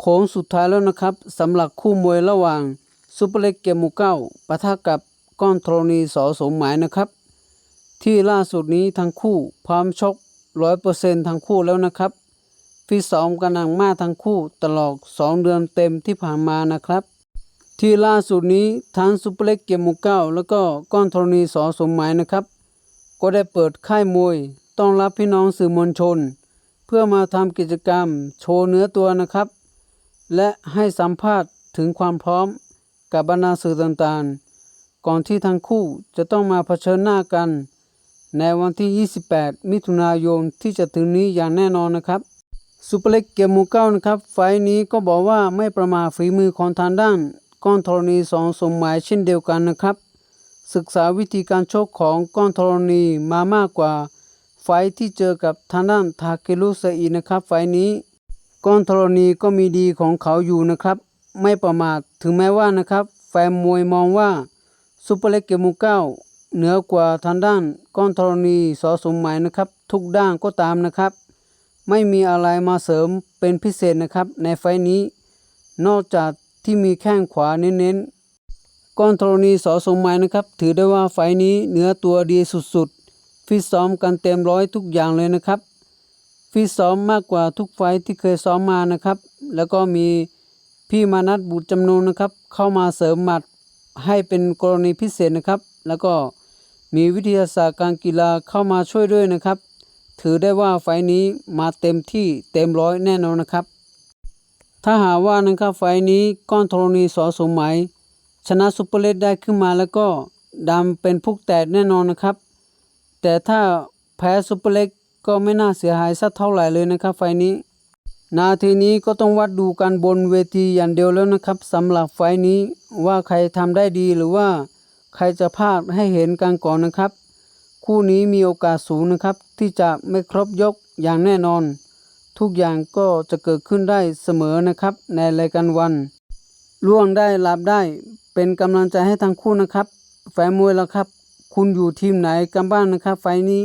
โค้งสุดท้ายแล้วนะครับสำหรับคู่มวยระหว่างซุปเปอร์เล็กเกมหมูเก้าปะทะกับก้อนโทรณีสอสมหมายนะครับ ที่ล่าสุดนี้ทั้งคู่พร้อมชกร้อยเปอร์เซ็นทั้งคู่แล้วนะครับฟิตซ้อมกันหนักมากทั้งคู่ตลอดสองเดือนเต็มที่ผ่านมานะครับ ที่ล่าสุดนี้ทั้งซุปเปอร์เล็กเกมหมูเก้าแล้วก็ก้อนโทรณีสอสมหมายนะครับ ก็ได้เปิดค่ายมวยต้อนรับพี่น้องสื่อมวลชน เพื่อมาทำกิจกรรม โชว์เนื้อตัวนะครับ และให้สัมภาษณ์ถึงความพร้อมกับบรรดาสื่อต่างๆ ก่อนที่ทั้งคู่จะต้องมาเผชิญหน้ากัน ในวันที่ 28 มิถุนายนที่จะถึงนี้อย่างแน่นอนนะครับซูเปอร์เล็กเกมหมูเก้านะครับ ไฟล์นี้ก็บอกว่าไม่ประมาทฝีมือของทางด้านก้อนธรณีสองสมหมายเช่นเดียวกันนะครับ ศึกษาวิธีการชกของก้อนธรณีมามากกว่า ไฟที่เจอกับทางด้านทาเกรุเซอีนะครับ ไฟนี้ ก้อนธรณีก็มีดีของเขาอยู่นะครับ ไม่ประมาทถึงแม้ว่านะครับ แฟนมวยมองว่าซุปเปอร์เล็กเกมหมูเก้าเหนือกว่าทางด้านก้อนธรณีสอสมหมายนะครับ ทุกด้านก็ตามนะครับ ไม่มีอะไรมาเสริมเป็นพิเศษนะครับ ในไฟนี้ นอกจากที่มีแข้งขวาเน้นๆก้อนธรณีสอสมหมายนะครับ ถือได้ว่าไฟนี้เนื้อตัวดีสุดๆฟิตซ้อมกันเต็มร้อยทุกอย่างเลยนะครับ ฟิตซ้อมมากกว่าทุกไฟที่เคยซ้อมมานะครับ แล้วก็มีพี่มานัดบุตรจำนงนะครับ เข้ามาเสริมหมัดให้เป็นกรณีพิเศษนะครับ แล้วก็มีวิทยาศาสตร์การกีฬาเข้ามาช่วยด้วยนะครับ ถือได้ว่าไฟนี้มาเต็มที่เต็มร้อยแน่นอนนะครับ ถ้าหาว่านะครับไฟนี้ก้อนธรณีสอสมหมายชนะซุปเปอร์เลดได้ขึ้นมาแล้วก็ดำเป็นพุกแตกแน่นอนนะครับ แต่ถ้าแพ้ซุปเปอร์เล็ก ก็ไม่น่าเสียหายสักเท่าไหร่เลยนะครับ ไฟนี้ นาทีนี้ก็ต้องวัดดูกันบนเวทีอย่างเดียวแล้วนะครับสำหรับไฟนี้ว่าใครทำได้ดีหรือว่าใครจะพลาดให้เห็นกันก่อนนะครับ คู่นี้มีโอกาสสูงนะครับ ที่จะไม่ครบยกอย่างแน่นอน ทุกอย่างก็จะเกิดขึ้นได้เสมอนะครับ ในรายการวันล่วงได้หลับได้เป็นกำลังใจให้ทั้งคู่นะครับ แฟนมวยแล้วครับ คุณอยู่ทีมไหนกันบ้างนะครับ ไฟนี้